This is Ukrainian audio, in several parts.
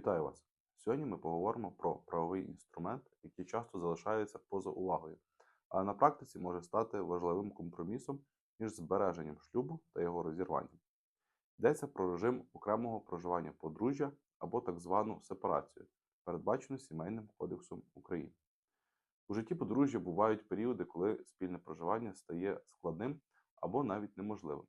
Вітаю вас! Сьогодні ми поговоримо про правовий інструмент, який часто залишається поза увагою, але на практиці може стати важливим компромісом між збереженням шлюбу та його розірванням. Йдеться про режим окремого проживання подружжя або так звану сепарацію, передбачену Сімейним кодексом України. У житті подружжя бувають періоди, коли спільне проживання стає складним або навіть неможливим.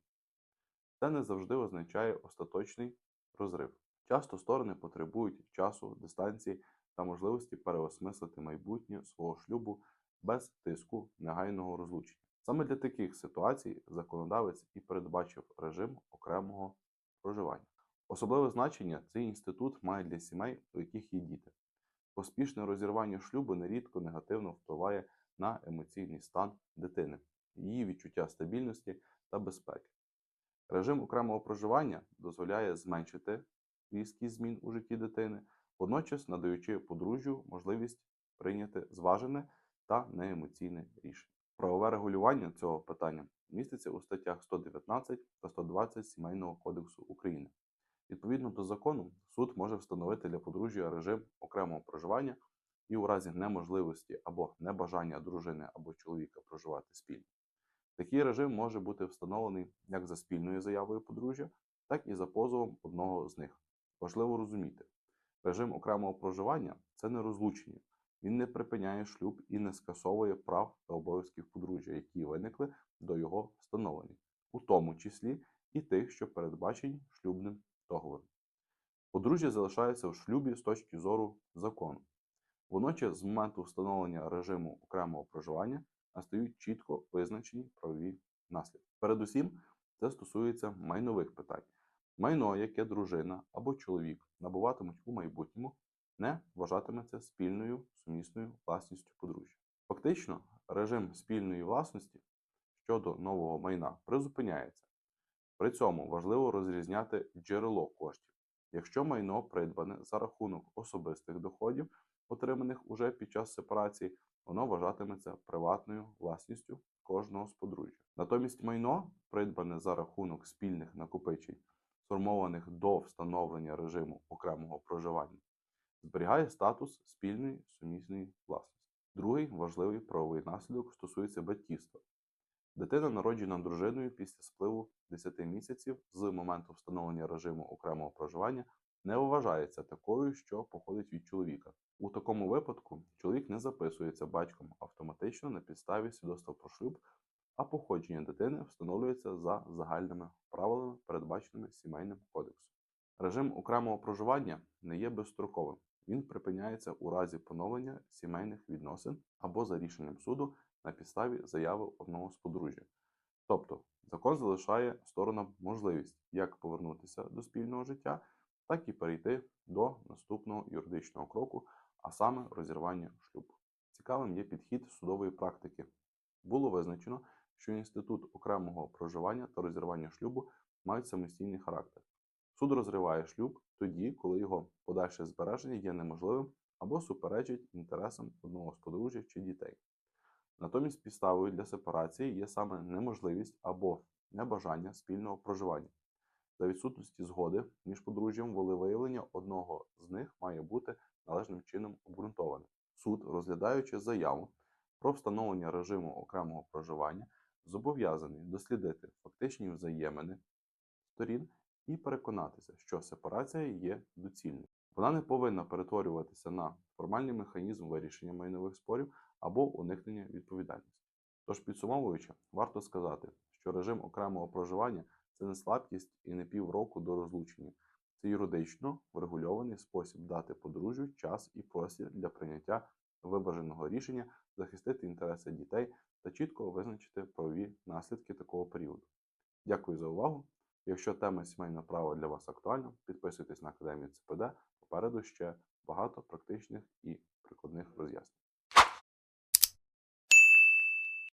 Це не завжди означає остаточний розрив. Часто сторони потребують часу, дистанції та можливості переосмислити майбутнє свого шлюбу без тиску негайного розлучення. Саме для таких ситуацій законодавець і передбачив режим окремого проживання. Особливе значення цей інститут має для сімей, у яких є діти. Поспішне розірвання шлюбу нерідко негативно впливає на емоційний стан дитини, її відчуття стабільності та безпеки. Режим окремого проживання дозволяє зменшити різкість змін у житті дитини, водночас надаючи подружжю можливість прийняти зважене та неемоційне рішення. Правове регулювання цього питання міститься у статтях 119 та 120 Сімейного кодексу України. Відповідно до закону, суд може встановити для подружжя режим окремого проживання і у разі неможливості або небажання дружини або чоловіка проживати спільно. Такий режим може бути встановлений як за спільною заявою подружжя, так і за позовом одного з них. Важливо розуміти, режим окремого проживання це не розлучення, він не припиняє шлюб і не скасовує прав та обов'язків подружжя, які виникли до його встановлення, у тому числі і тих, що передбачені шлюбним договором. Подружжя залишається в шлюбі з точки зору закону. Водночас, з моменту встановлення режиму окремого проживання настають чітко визначені правові наслідки. Передусім, це стосується майнових питань. Майно, яке дружина або чоловік набуватимуть у майбутньому, не вважатиметься спільною сумісною власністю подружжя. Фактично, режим спільної власності щодо нового майна призупиняється. При цьому важливо розрізняти джерело коштів. Якщо майно придбане за рахунок особистих доходів, отриманих уже під час сепарації, воно вважатиметься приватною власністю кожного з подружжя. Натомість майно, придбане за рахунок спільних накопичень, сформованих до встановлення режиму окремого проживання, зберігає статус спільної сумісної власності. Другий важливий правовий наслідок стосується батьківства. Дитина, народжена дружиною після спливу 10 місяців з моменту встановлення режиму окремого проживання, не вважається такою, що походить від чоловіка. У такому випадку чоловік не записується батьком автоматично на підставі свідоцтва про шлюб, а походження дитини встановлюється за загальними правилами, передбаченими сімейним кодексом. Режим окремого проживання не є безстроковим. Він припиняється у разі поновлення сімейних відносин або за рішенням суду на підставі заяви одного з подружжя. Тобто закон залишає сторонам можливість як повернутися до спільного життя, так і перейти до наступного юридичного кроку, а саме розірвання шлюбу. Цікавим є підхід судової практики. Було визначено, що інститут окремого проживання та розірвання шлюбу мають самостійний характер. Суд розриває шлюб тоді, коли його подальше збереження є неможливим або суперечить інтересам одного з подружжя чи дітей. Натомість підставою для сепарації є саме неможливість або небажання спільного проживання. За відсутності згоди між подружжям волевиявлення одного з них має бути належним чином обґрунтоване. Суд, розглядаючи заяву про встановлення режиму окремого проживання, зобов'язаний дослідити фактичні взаємини сторін і переконатися, що сепарація є доцільною. Вона не повинна перетворюватися на формальний механізм вирішення майнових спорів або уникнення відповідальності. Тож, підсумовуючи, варто сказати, що режим окремого проживання це не слабкість і не півроку до розлучення, це юридично врегульований спосіб дати подружжю час і простір для прийняття вибаженого рішення, захистити інтереси дітей та чітко визначити правові наслідки такого періоду. Дякую за увагу! Якщо тема сімейного права для вас актуальна, підписуйтесь на Академію ЦПД. Попереду ще багато практичних і прикладних роз'яснень.